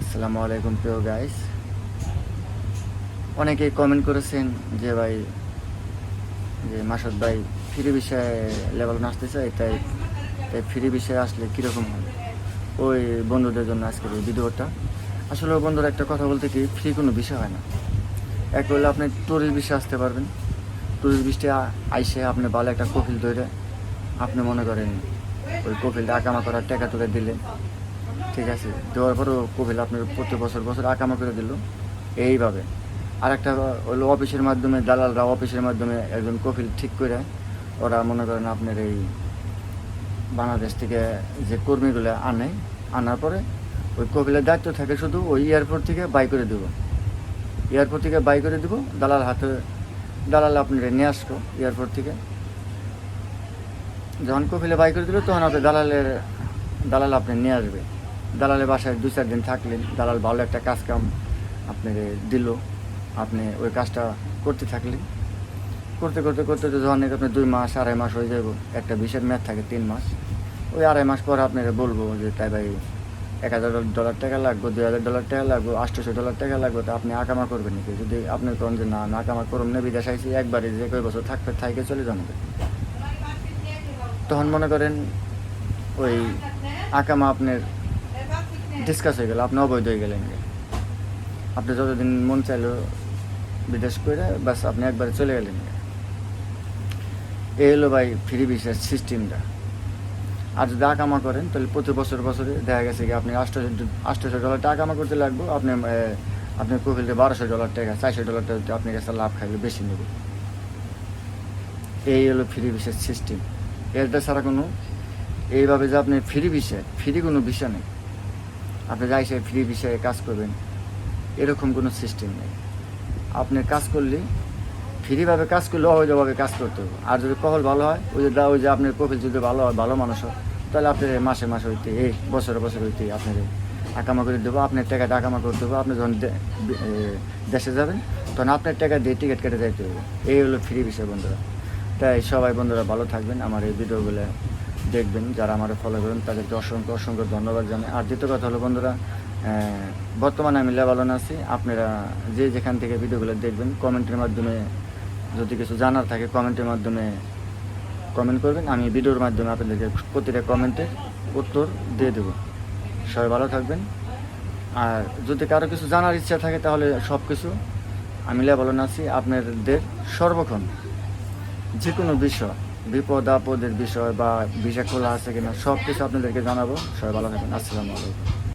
আসসালামু আলাইকুম, প্রিয় গাইস অনেকেই কমেন্ট করেছেন যে ভাই, যে মাসুদ ভাই ফ্রি বিষয়ে লেভেল আসতে চাই তাই তাই ফ্রি বিষয়ে আসলে কীরকম হয়? ওই বন্ধুদের জন্য আজকের এই ভিডিওটা। আসলে বন্ধুরা একটা কথা বলতে কি ফ্রি কোনো বিষয় হয় না। এক হলে আপনি টুরিস্ট বিষয়ে আসতে পারবেন। টুরিস্ট বৃষ্টি আইসে আপনি ভালো একটা কফিল ধরে আপনি মনে করেন ওই কফিলটা আকামা করার টাকা তুলে দিলেন ঠিক আছে? দেওয়ার পরেও কফিল আপনার প্রতি বছর বছর আকামা করে দিল। এইভাবে। আর একটা হলো অফিসের মাধ্যমে, দালালরা অফিসের মাধ্যমে একজন কফিল ঠিক করে ওরা মনে করেন আপনার এই বাংলাদেশ থেকে যে কর্মীগুলো আনে, আনার পরে ওই কফিলের দায়িত্ব থাকে শুধু ওই এয়ারপোর্ট থেকে বাই করে দেবো। এয়ারপোর্ট থেকে বাই করে দেবো, দালাল হাতে, দালাল আপনার নিয়ে আসব এয়ারপোর্ট থেকে। যখন কপিলে বাই করে দিল, তখন আপনি দালালের, দালাল আপনি নিয়ে আসবে। দালালের বাসায় দু চার দিন থাকলেন দালাল ভালো একটা কাজ কাম আপনাকে দিল। আপনি ওই কাজটা করতে থাকলেন করতে করতে করতে করতে যখন আপনি দুই মাস, আড়াই মাস হয়ে যাব একটা বিশের ম্যাথ থাকে তিন মাস। ওই আড়াই মাস পর আপনাকে বলব যে, তাই ভাই, এক হাজার ডলার টাকা লাগবে, দুই হাজার ডলার টাকা লাগবে, আটশোশো ডলার টাকা লাগবে, তো আপনি আকামা করবেন নাকি? যদি আপনি করেন যে, না না আকামা করুন না, বিদেশ আইসি একবারে যে কয় বছর থাকবে, থাইকে চলে যান তখন মনে করেন ওই আকামা আপনার ডিসকাস হয়ে গেল, আপনি অবৈধ হয়ে গেলেন আপনি যতদিন মন চাইলো বিদেশ করে বাস আপনি একবারে চলে গেলেন এই হলো ভাই ফ্রি ভিসার সিস্টেমটা আর যদি আকামা করেন, তাহলে প্রতি বছর বছরে দেখা গেছে কি আপনি আটশো আটশোশো ডলার টাকা আকামা করতে লাগবে, আপনি আপনি কপিলতে বারোশো ডলার টাকা, চারশো ডলার টাকা আপনার কাছে লাভ খাইলে বেশি নেবে। এই হলো ফ্রি ভিসার সিস্টেম এটা ছাড়া কোনো এইভাবে যে আপনি ফ্রি বিষয়, ফ্রি কোনো বিষয় নেই। আপনি যাই সে ফ্রি বিষয়ে কাজ করবেন, এরকম কোনো সিস্টেম নেই। আপনি কাজ করলে, ফ্রিভাবে কাজ করলে অবৈধভাবে কাজ করতে হবে। আর যদি কহল ভালো হয়, ওই যে ওই যে আপনার প্রফিল যদি ভালো হয়, ভালো মানুষ হয়, তাহলে আপনার মাসে মাসে হইতে এই বছরে বছর হইতে আপনার আকামা করে দেবো, আপনার টাকাটা আকামা করতে হবে আপনি যখন দেশে যাবেন, তখন আপনার টাকা দিয়ে টিকিট কেটে যাইতে হবে। এই হলো ফ্রি বিষয়, বন্ধুরা। তাই সবাই বন্ধুরা ভালো থাকবেন। আমার এই ভিডিওগুলো দেখবেন, যারা আমার ফলো করেন, তাদেরকে অসংখ্য অসংখ্য ধন্যবাদ জানাই। আর দ্বিতীয় কথা হলো বন্ধুরা বর্তমানে আমি লেবালন আছি। আপনারা যে যেখান থেকে ভিডিওগুলো দেখবেন, কমেন্টের মাধ্যমে যদি কিছু জানার থাকে, কমেন্টের মাধ্যমে কমেন্ট করবেন। আমি ভিডিওর মাধ্যমে আপনাদেরকে প্রতিটা কমেন্টের উত্তর দিয়ে দেবো। সবাই ভালো থাকবেন। আর যদি কারও কিছু জানার ইচ্ছা থাকে, তাহলে সব কিছু আমি লেবালন আছি। আপনাদের সর্বক্ষণ যে কোনো বিষয়, বিপদ, আপদের বিষয় বা বিষয় খোলা আছে কিনা সব কিছু আপনাদেরকে জানাব। সবাই ভালো থাকবেন। আসসালামু আলাইকুম।